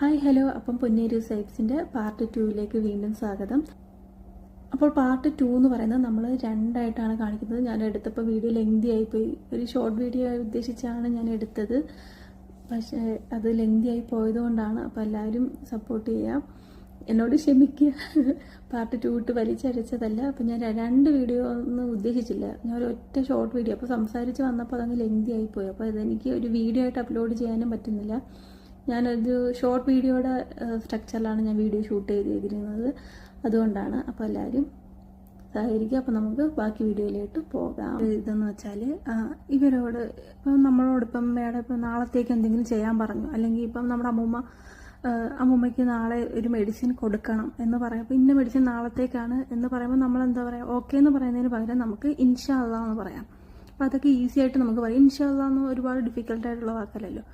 Hi hello. അപ്പം Ponneri സൈബ്സിന്റെ part ടൂവിലേക്ക് വീണ്ടും സ്വാഗതം. അപ്പോൾ പാർട്ട് ടു എന്ന് പറയുന്നത് നമ്മൾ രണ്ടായിട്ടാണ് കാണിക്കുന്നത്. ഞാൻ എടുത്തപ്പോൾ വീഡിയോ ലെങ്തി ആയിപ്പോയി. ഒരു ഷോർട്ട് വീഡിയോ ഉദ്ദേശിച്ചാണ് ഞാൻ എടുത്തത്. പക്ഷേ അത് ലെങ്തി ആയി പോയതുകൊണ്ടാണ് അപ്പോൾ എല്ലാവരും സപ്പോർട്ട് ചെയ്യാം. എന്നോട് ക്ഷമിക്കുക പാർട്ട് ടു ഇട്ട് വലിച്ചരച്ചതല്ല. അപ്പോൾ ഞാൻ രണ്ട് വീഡിയോ ഒന്നും ഉദ്ദേശിച്ചില്ല. ഞാൻ ഒരു ഒറ്റ ഷോർട്ട് വീഡിയോ അപ്പോൾ സംസാരിച്ച് വന്നപ്പോൾ അതങ്ങ് ലെങ്തി ആയിപ്പോയി അപ്പോൾ അതെനിക്ക് ഒരു വീഡിയോ ആയിട്ട് അപ്ലോഡ് ചെയ്യാനും പറ്റുന്നില്ല. ഞാനൊരു ഷോർട്ട് വീഡിയോയുടെ സ്ട്രക്ചറിലാണ് ഞാൻ വീഡിയോ ഷൂട്ട് ചെയ്തിരിക്കുന്നത്. അതുകൊണ്ടാണ് അപ്പോൾ എല്ലാവരും സഹകരിക്കുക. അപ്പോൾ നമുക്ക് ബാക്കി വീഡിയോയിലോട്ട് പോകാം. ഇതെന്ന് വെച്ചാൽ ഇവരോട് ഇപ്പം നമ്മളോട് ഇപ്പം മേഡം ഇപ്പം നാളത്തേക്ക് എന്തെങ്കിലും ചെയ്യാൻ പറഞ്ഞു. അല്ലെങ്കിൽ ഇപ്പം നമ്മുടെ അമ്മൂമ്മ അമ്മൂമ്മയ്ക്ക് നാളെ ഒരു മെഡിസിൻ കൊടുക്കണം എന്ന് പറയുമ്പോൾ ഇന്ന മെഡിസിൻ നാളത്തേക്കാണ് എന്ന് പറയുമ്പോൾ നമ്മൾ എന്താ പറയുക ഓക്കെ എന്ന് പറയുന്നതിന് പകരം നമുക്ക് ഇൻഷാ അള്ളാ എന്ന് പറയാം. അപ്പോൾ അതൊക്കെ ഈസി ആയിട്ട് നമുക്ക് പറയാം. ഇൻഷാ അള്ളാ എന്ന് ഒരുപാട് ഡിഫിക്കൽട്ടായിട്ടുള്ള വാക്കല്ലല്ലോ.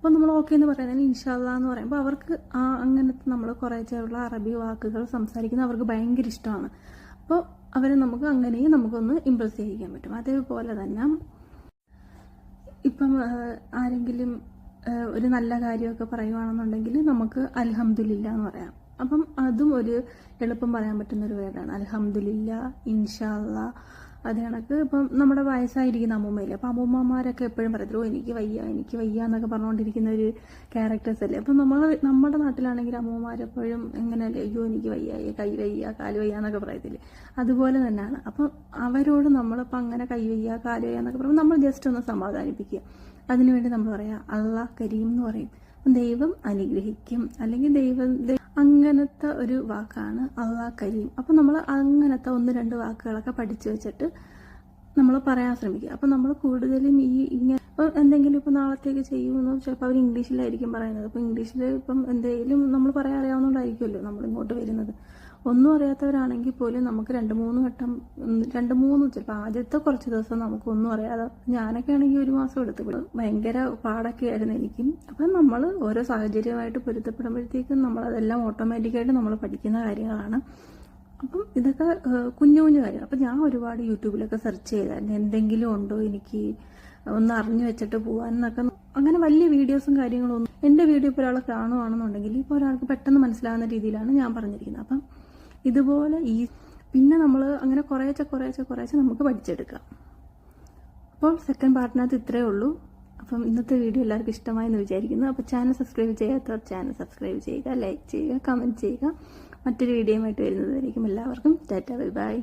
അപ്പോൾ നമ്മൾ ഓക്കെ എന്ന് പറയുന്നതിന് ഇൻഷാല്ല എന്ന് പറയുമ്പോൾ അവർക്ക് ആ അങ്ങനത്തെ നമ്മൾ കുറേ കുറേച്ചുള്ള അറബി വാക്കുകൾ സംസാരിക്കുന്നത് അവർക്ക് ഭയങ്കര ഇഷ്ടമാണ്. അപ്പോൾ അവരെ നമുക്ക് അങ്ങനെയും നമുക്കൊന്ന് ഇമ്പ്രസ് ചെയ്യിക്കാൻ പറ്റും. അതേപോലെ തന്നെ ഇപ്പം ആരെങ്കിലും ഒരു നല്ല കാര്യമൊക്കെ പറയുവാണെന്നുണ്ടെങ്കിൽ നമുക്ക് അൽഹംദുലില്ല എന്ന് പറയാം. അപ്പം അതും ഒരു എളുപ്പം പറയാൻ പറ്റുന്ന ഒരു വേർഡാണ് അൽഹംദുലില്ല ഇൻഷാല്ല അത് കണക്ക് ഇപ്പം നമ്മുടെ വയസ്സായിരിക്കുന്ന അമ്മൂമ്മയില്ലേ? അപ്പം അമ്മൂമ്മമാരൊക്കെ എപ്പോഴും പറയത്തില്ല എനിക്ക് വയ്യ എനിക്ക് വയ്യ എന്നൊക്കെ പറഞ്ഞുകൊണ്ടിരിക്കുന്ന ഒരു ക്യാരക്ടേഴ്സ് അല്ലേ? അപ്പം നമ്മൾ നമ്മുടെ നാട്ടിലാണെങ്കിൽ അമ്മൂമ്മമാരെപ്പോഴും എങ്ങനെ അയ്യോ എനിക്ക് വയ്യ കൈ വയ്യ കാൽ വയ്യ എന്നൊക്കെ പറയത്തില്ലേ? അതുപോലെ തന്നെയാണ്. അപ്പം അവരോട് നമ്മളിപ്പോൾ അങ്ങനെ കൈ വയ്യ കാൽ വയ്യ എന്നൊക്കെ പറയുമ്പോൾ നമ്മൾ ജസ്റ്റ് ഒന്ന് സമാധാനിപ്പിക്കുക. അതിനുവേണ്ടി നമ്മൾ പറയാം അള്ളാഹ് കരീം എന്ന് പറയും. ദൈവം അനുഗ്രഹിക്കും. അല്ലെങ്കിൽ ദൈവം അങ്ങനത്തെ ഒരു വാക്കാണ് അള്ളാഹ് കരീം. അപ്പം നമ്മൾ അങ്ങനത്തെ ഒന്ന് രണ്ട് വാക്കുകളൊക്കെ പഠിച്ചു വെച്ചിട്ട് നമ്മൾ പറയാൻ ശ്രമിക്കുക. അപ്പം നമ്മൾ കൂടുതലും ഈ ഇങ്ങനെ ഇപ്പം എന്തെങ്കിലും ഇപ്പം നാളത്തേക്ക് ചെയ്യുമെന്ന് ചിലപ്പോൾ അവർ ഇംഗ്ലീഷിലായിരിക്കും പറയുന്നത്. അപ്പം ഇംഗ്ലീഷിൽ ഇപ്പം എന്തെങ്കിലും നമ്മൾ പറയാൻ അറിയാവുന്നതുകൊണ്ടായിരിക്കുമല്ലോ നമ്മൾ ഇങ്ങോട്ട് വരുന്നത്. ഒന്നും അറിയാത്തവരാണെങ്കിൽ പോലും നമുക്ക് രണ്ട് മൂന്ന് വട്ടം രണ്ട് മൂന്ന് ചിലപ്പോൾ ആദ്യത്തെ കുറച്ച് ദിവസം നമുക്ക് ഒന്നും അറിയാതെ ഞാനൊക്കെ ആണെങ്കിൽ ഒരു മാസം എടുത്തു ഭയങ്കര പാടൊക്കെ ആയിരുന്നു എനിക്കും. അപ്പം നമ്മൾ ഓരോ സാഹചര്യമായിട്ട് പൊരുത്തപ്പെടുമ്പോഴത്തേക്കും നമ്മളതെല്ലാം ഓട്ടോമാറ്റിക്കായിട്ട് നമ്മൾ പഠിക്കുന്ന കാര്യങ്ങളാണ്. അപ്പം ഇതൊക്കെ കുഞ്ഞു കുഞ്ഞു കാര്യം അപ്പം ഞാൻ ഒരുപാട് യൂട്യൂബിലൊക്കെ സെർച്ച് ചെയ്തായിരുന്നു എന്തെങ്കിലും ഉണ്ടോ എനിക്ക് ഒന്ന് അറിഞ്ഞു വെച്ചിട്ട് പോകാൻ എന്നൊക്കെ അങ്ങനെ വലിയ വീഡിയോസും കാര്യങ്ങളൊന്നും എന്റെ വീഡിയോ ഇപ്പോൾ ഒരാൾ കാണുവാണെന്നുണ്ടെങ്കിൽ ഇപ്പോൾ ഒരാൾക്ക് പെട്ടെന്ന് മനസ്സിലാകുന്ന രീതിയിലാണ് ഞാൻ പറഞ്ഞിരിക്കുന്നത്. അപ്പം ഇതുപോലെ ഈ പിന്നെ നമ്മൾ അങ്ങനെ കുറേശ്ശെ കുറേശ്ശെ കുറേശ്ശെ നമുക്ക് പഠിച്ചെടുക്കാം. അപ്പോൾ സെക്കൻഡ് പാർട്ടിനകത്ത് ഇത്രയേ ഉള്ളൂ. അപ്പം ഇന്നത്തെ വീഡിയോ എല്ലാവർക്കും ഇഷ്ടമായെന്ന് വിചാരിക്കുന്നു. അപ്പോൾ ചാനൽ സബ്സ്ക്രൈബ് ചെയ്യാത്തവർ ചാനൽ സബ്സ്ക്രൈബ് ചെയ്യുക ലൈക്ക് ചെയ്യുക കമന്റ് ചെയ്യുക. മറ്റൊരു വീഡിയോയുമായിട്ട് വരുന്നതായിരിക്കും. എല്ലാവർക്കും ടാറ്റ ബൈ ബൈ.